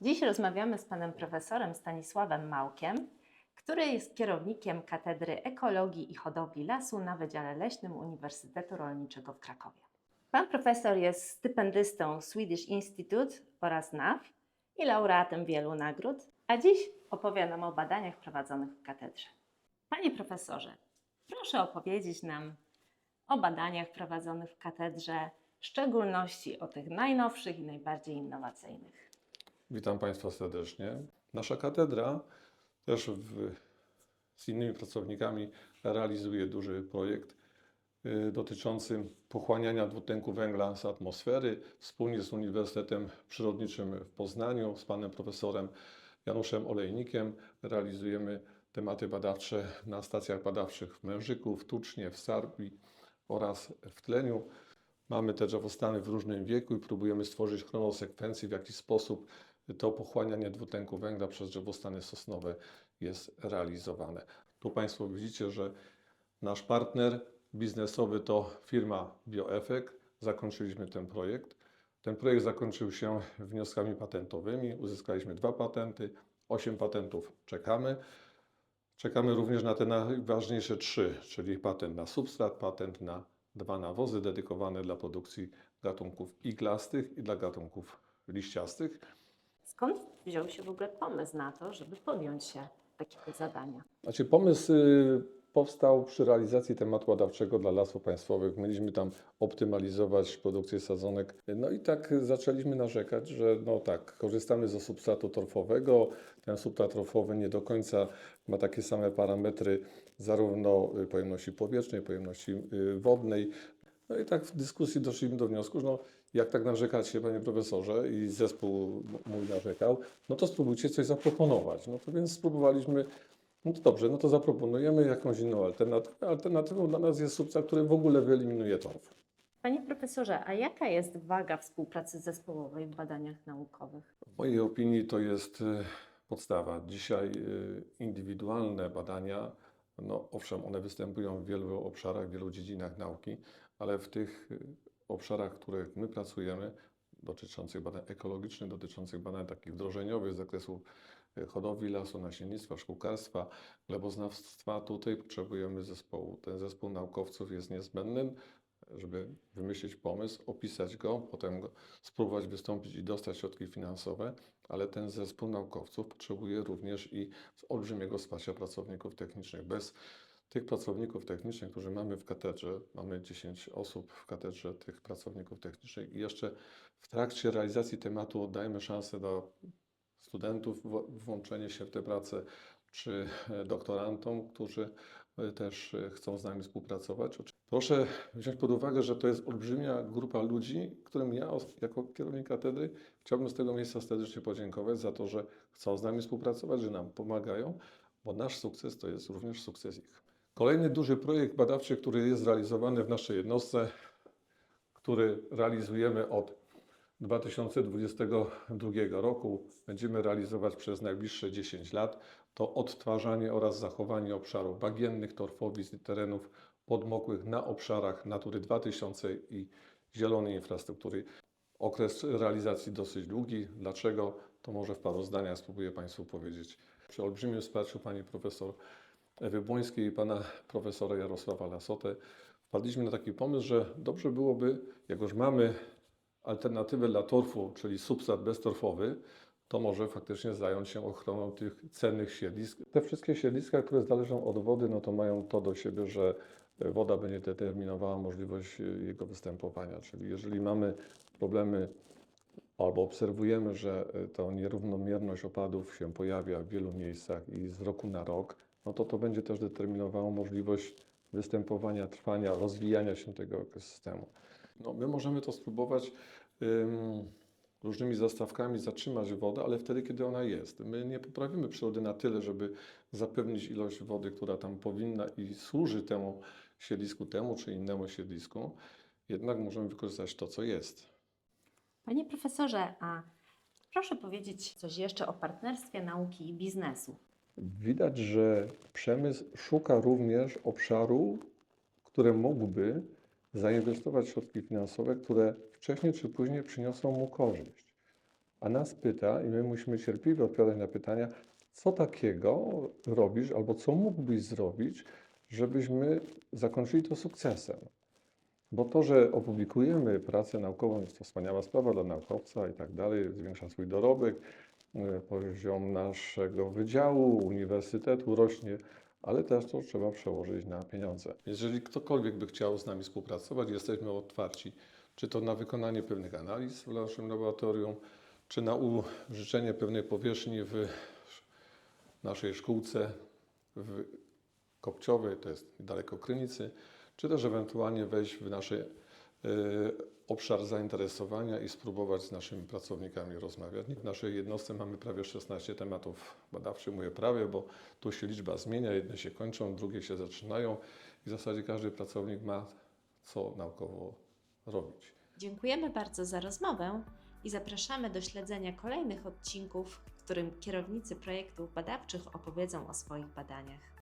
Dziś rozmawiamy z panem profesorem Stanisławem Małkiem, który jest kierownikiem Katedry Ekologii i Hodowli Lasu na Wydziale Leśnym Uniwersytetu Rolniczego w Krakowie. Pan profesor jest stypendystą Swedish Institute oraz NAF i laureatem wielu nagród, a dziś opowie nam o badaniach prowadzonych w katedrze. Panie profesorze, proszę opowiedzieć nam o badaniach prowadzonych w katedrze, w szczególności o tych najnowszych i najbardziej innowacyjnych. Witam Państwa serdecznie. Nasza katedra też w, z innymi pracownikami realizuje duży projekt y, dotyczący pochłaniania dwutlenku węgla z atmosfery. Wspólnie z Uniwersytetem Przyrodniczym w Poznaniu, z panem profesorem Januszem Olejnikiem realizujemy tematy badawcze na stacjach badawczych w Mężyku, w Tucznie, w Sarbii oraz w Tleniu. Mamy te drzewostany w różnym wieku i próbujemy stworzyć chronosekwencję, w jaki sposób to pochłanianie dwutlenku węgla przez drzewostany sosnowe jest realizowane. Tu Państwo widzicie, że nasz partner biznesowy to firma BioEffect. Zakończyliśmy ten projekt. Ten projekt zakończył się wnioskami patentowymi. Uzyskaliśmy dwa patenty, osiem patentów czekamy. Czekamy również na te najważniejsze trzy, czyli patent na substrat, patent na dwa nawozy dedykowane dla produkcji gatunków iglastych i dla gatunków liściastych. Skąd wziął się w ogóle pomysł na to, żeby podjąć się takiego zadania? Znaczy pomysł y, powstał przy realizacji tematu badawczego dla lasów państwowych. Mieliśmy tam optymalizować produkcję sadzonek. No i tak zaczęliśmy narzekać, że no tak, korzystamy ze substratu torfowego. Ten substrat torfowy nie do końca ma takie same parametry zarówno y, pojemności powietrznej, pojemności y, wodnej. No i tak w dyskusji doszliśmy do wniosku, że no, jak tak narzekacie, panie profesorze, i zespół mój narzekał, no to spróbujcie coś zaproponować. No to więc spróbowaliśmy no to dobrze, no to zaproponujemy jakąś inną alternatywę. Alternatywą dla nas jest substrat, który w ogóle wyeliminuje torf. Panie profesorze, a jaka jest waga współpracy zespołowej w badaniach naukowych? W mojej opinii to jest e, podstawa. Dzisiaj e, indywidualne badania, no owszem, one występują w wielu obszarach, w wielu dziedzinach nauki, ale w tych e, obszarach, w których my pracujemy, dotyczących badań ekologicznych, dotyczących badań takich wdrożeniowych z zakresu e, hodowli lasu, nasiennictwa, szkółkarstwa, gleboznawstwa, tutaj potrzebujemy zespołu. Ten zespół naukowców jest niezbędny, żeby wymyślić pomysł, opisać go, potem go spróbować wystąpić i dostać środki finansowe, ale ten zespół naukowców potrzebuje również i olbrzymiego wsparcia pracowników technicznych. Bez tych pracowników technicznych, którzy mamy w katedrze, mamy 10 osób w katedrze tych pracowników technicznych i jeszcze w trakcie realizacji tematu oddajemy szansę dla studentów włączenie się w tę pracę, czy e, doktorantom, którzy e, też e, chcą z nami współpracować. Proszę wziąć pod uwagę, że to jest olbrzymia grupa ludzi, którym ja jako kierownik katedry chciałbym z tego miejsca serdecznie podziękować za to, że chcą z nami współpracować, że nam pomagają, bo nasz sukces to jest również sukces ich. Kolejny duży projekt badawczy, który jest realizowany w naszej jednostce, który realizujemy od 2022 roku, będziemy realizować przez najbliższe 10 lat, to odtwarzanie oraz zachowanie obszarów bagiennych, torfowisk i terenów podmokłych na obszarach Natury 2000 i zielonej infrastruktury. Okres realizacji dosyć długi. Dlaczego? To może w paru zdaniach spróbuję Państwu powiedzieć. Przy olbrzymim wsparciu Pani Profesor Ewy Błońskiej i Pana Profesora Jarosława Lasotę wpadliśmy na taki pomysł, że dobrze byłoby, jak już mamy alternatywę dla torfu, czyli substrat beztorfowy, to może faktycznie zająć się ochroną tych cennych siedlisk. Te wszystkie siedliska, które zależą od wody, no to mają to do siebie, że woda będzie determinowała możliwość y, jego występowania. Czyli jeżeli mamy problemy albo obserwujemy, że y, ta nierównomierność opadów się pojawia w wielu miejscach i z roku na rok, no to to będzie też determinowało możliwość występowania, trwania, rozwijania się tego ekosystemu. No, my możemy to spróbować ym, różnymi zastawkami zatrzymać wodę, ale wtedy, kiedy ona jest. My nie poprawimy przyrody na tyle, żeby zapewnić ilość wody, która tam powinna i służy temu siedlisku, temu czy innemu siedlisku. Jednak możemy wykorzystać to, co jest. Panie profesorze, a proszę powiedzieć coś jeszcze o partnerstwie nauki i biznesu. Widać, że przemysł szuka również obszaru, które mógłby zainwestować środki finansowe, które wcześniej czy później przyniosą mu korzyść. a nas pyta i my musimy cierpliwie odpowiadać na pytania, co takiego robisz albo co mógłbyś zrobić, żebyśmy zakończyli to sukcesem. Bo to, że opublikujemy pracę naukową, jest to wspaniała sprawa dla naukowca i tak dalej, zwiększa swój dorobek, poziom naszego wydziału, uniwersytetu rośnie, ale też to trzeba przełożyć na pieniądze. Jeżeli ktokolwiek by chciał z nami współpracować, jesteśmy otwarci, czy to na wykonanie pewnych analiz w naszym laboratorium, czy na użyczenie pewnej powierzchni w naszej szkółce w Kopciowej, to jest daleko Krynicy, czy też ewentualnie wejść w nasz e, obszar zainteresowania i spróbować z naszymi pracownikami rozmawiać. W naszej jednostce mamy prawie 16 tematów badawczych, mówię prawie, bo tu się liczba zmienia, jedne się kończą, drugie się zaczynają i w zasadzie każdy pracownik ma co naukowo robić. Dziękujemy bardzo za rozmowę i zapraszamy do śledzenia kolejnych odcinków, w którym kierownicy projektów badawczych opowiedzą o swoich badaniach.